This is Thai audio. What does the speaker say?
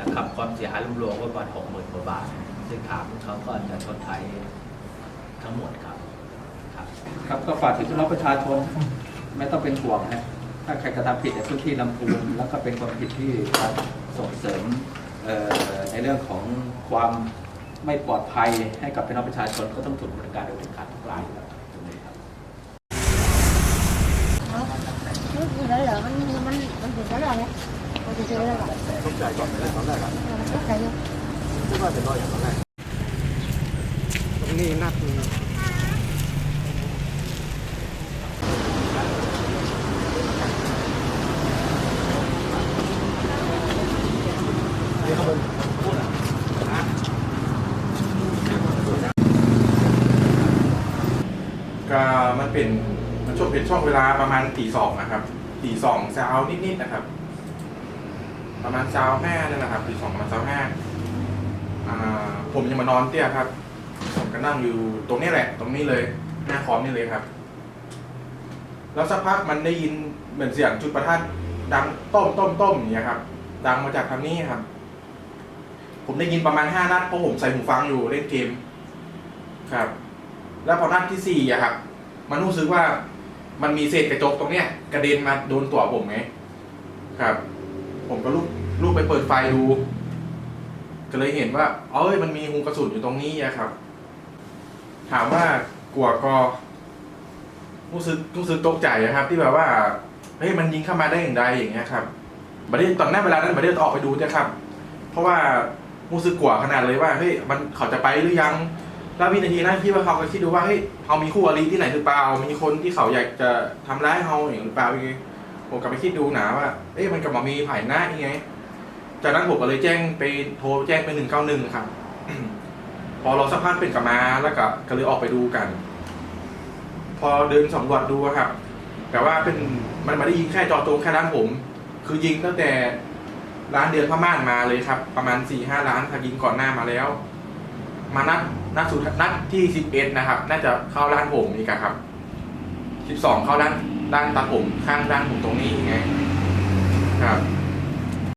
วัดหกหมื่นกว่าบาท ซึ่งทางเขาก็จะชดใช้ทั้งหมดครับ ครับ ครับก็ฝากถึงพี่น้องประชาชน ไม่ต้องเป็นห่วงนะถ้าใครกระทำผิดในพื้นที่ลำพูนแล้วก็เป็นความผิดที่ส่งเสริมเอ่อในเรื่องของความไม่ปลอดภัยให้กับพี่น้องประชาชนก็ต้องถูกดำเนินการโดยเด็ดขาดทุกรายครับตรงนี้ครับมันอยู่ได้เหรอมันมันมันอยู่ได้เหรอ เนี่ยมันอยู่ได้เหรอต้องจ่ายก่อนเลยตอนแรกอะมันเข้าใจอยู่คิดว่าจะรออย่างตอนแรกตรงนี้นัดนึงนี่เขาเป็นพูดอะก็มันเป็นมันช่วงเป็นช่วงเวลาประมาณตีสองนะครับตีสองเช้านิดๆนะครับ ประมาณเช้าห้านั่แหละครับตีสองประมาณเช้าห้าอ่ผมยังมานอนเตี้ยครับ ผมก็นั่งอยู่ตรงนี้แหละ ตรงนี้เลยหน้าคอมนี่เลยครับ แล้วสักพักมันได้ยินเหมือนเสียงจุดประทัดดังต้มต้มต้มอย่างเงี้ยครับ ดังมาจากทางนี้ครับ ผมได้ยินประมาณห้านัดเพราะผมใส่หูฟังอยู่เล่นเกมครับ แล้วพอนัดที่สี่อะครับ มันรู้สึกว่ามันมีเศษกระจกตรงเนี้ย กระเด็นมาโดนตัวผมไงครับ ผมก็ลุกลุกไปเปิดไฟดู ก็เลยเห็นว่า เอ้ยมันมีหูกระสุนอยู่ตรงนี้อะครับ ถามว่ากลัวก็รู้สึกรู้สึกตกใจอะครับ ที่แบบว่าเฮ้ยมันยิงเข้ามาได้อย่างไรอย่างเงี้ยครับบัดนี้ตอนนั้นเวลานั้นบัดนี้ออกไปดูเถอะครับ เพราะว่ารู้สึกกลัวขนาดเลยว่าเฮ้ยมันเขาจะไปหรือยังแล้ววินาทีนั้นคิดว่าเขาก็คิดดูว่าเฮ้ยเขามีคู่อริที่ไหนหรือเปล่า มีคนที่เขาอยากจะทำร้ายเขาอย่างหรือเปล่าอย่างเงี้ย ผมกลับไปคิดดูนะว่า เอ๊ะมันกลับมามีผ่ายหน้ายังไง จากนั้นผมก็เลยแจ้งไปโทรแจ้งไปหนึ่งเก้าหนึ่งครับ พอเราสักพักเป็นกลับมาแล้วก็ก็เลยออกไปดูกัน พอเดินสำรวจดูอะครับ แต่ว่าเป็นมันไม่ได้ยิงแค่จอจงแค่ร้านผม คือยิงตั้งแต่ร้านเดือนพม่านมาเลยครับ ประมาณสี่ห้าล้านค่ะยิงก่อนหน้ามาแล้ว มานัดนัดสุดนัดที่สิบเอ็ดนะครับ น่าจะเข้าร้านผมอีกครับสิบสองเข้าด้าน ด้านตาผมข้างด้านผมตรงนี้ไงครับ